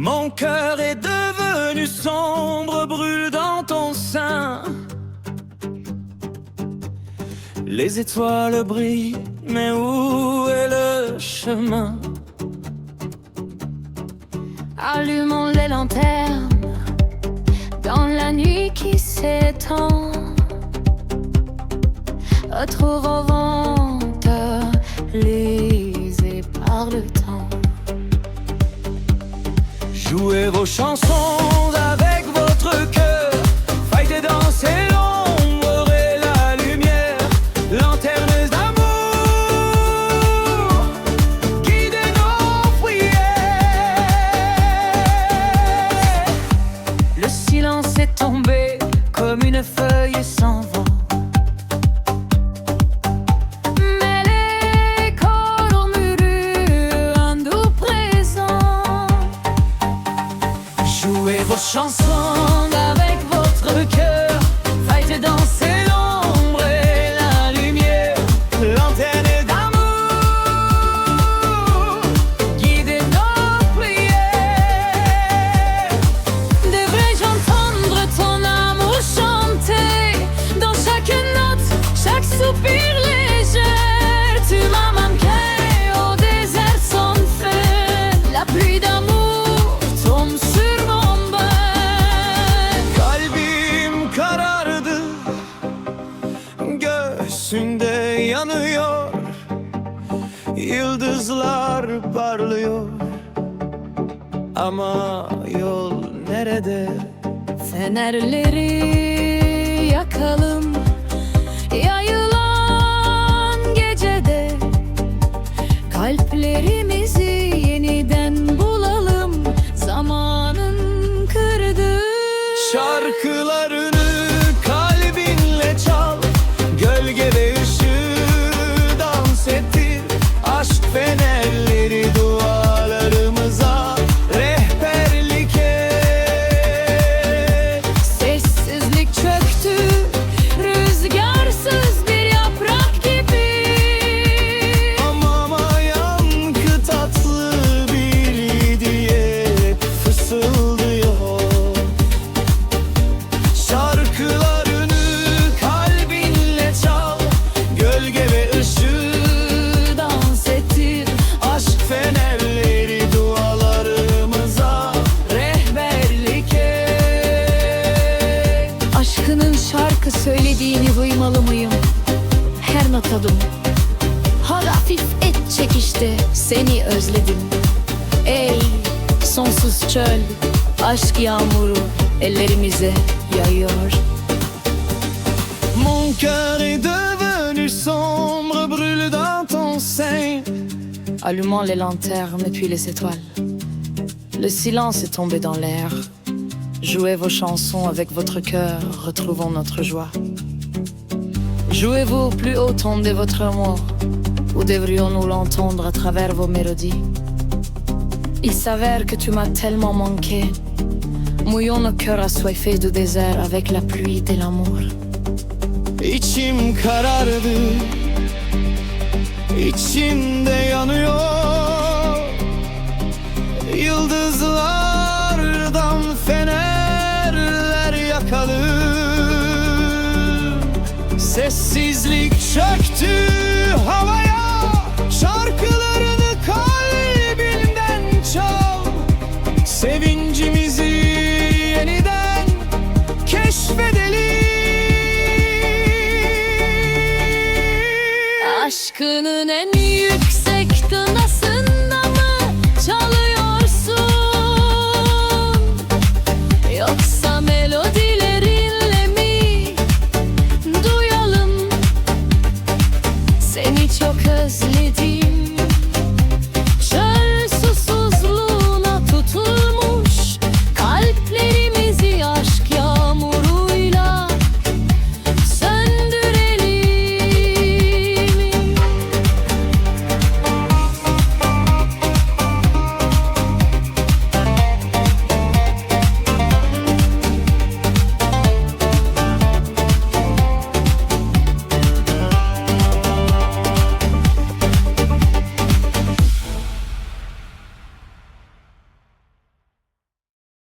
Mon cœur est devenu sombre, brûle dans ton sein. Les étoiles brillent, mais où est le chemin? Allumons les lanternes dans la nuit qui s'étend. Retrouvons lisés par le temps. Jouez vos chansons Jouez Yıldızlar parlıyor Ama yol nerede? Fenerleri söylediğini duymalı mıyım? Her notadım Hafif et çekişte seni özledim. Ey sonsuz çöl Aşk yağmuru ellerimize yağıyor Mon cœur est devenu sombre, brûle dans ton sein. Allumons les lanternes et puis les étoiles. Le silence est tombé dans l'air Jouez vos chansons avec votre cœur Retrouvons notre joie. Jouez-vous au plus haut ton de votre amour Ou devrions-nous l'entendre à travers vos mélodies? Il s'avère que tu m'as tellement manqué. Mouillons nos cœurs assoiffés du désert Avec la pluie de l'amour Sessizlik çöktü havaya Şarkılarını kalbimden çal. Sevincimizi yeniden keşfedelim. Aşkının en iyi And it's your cousin, Lydia.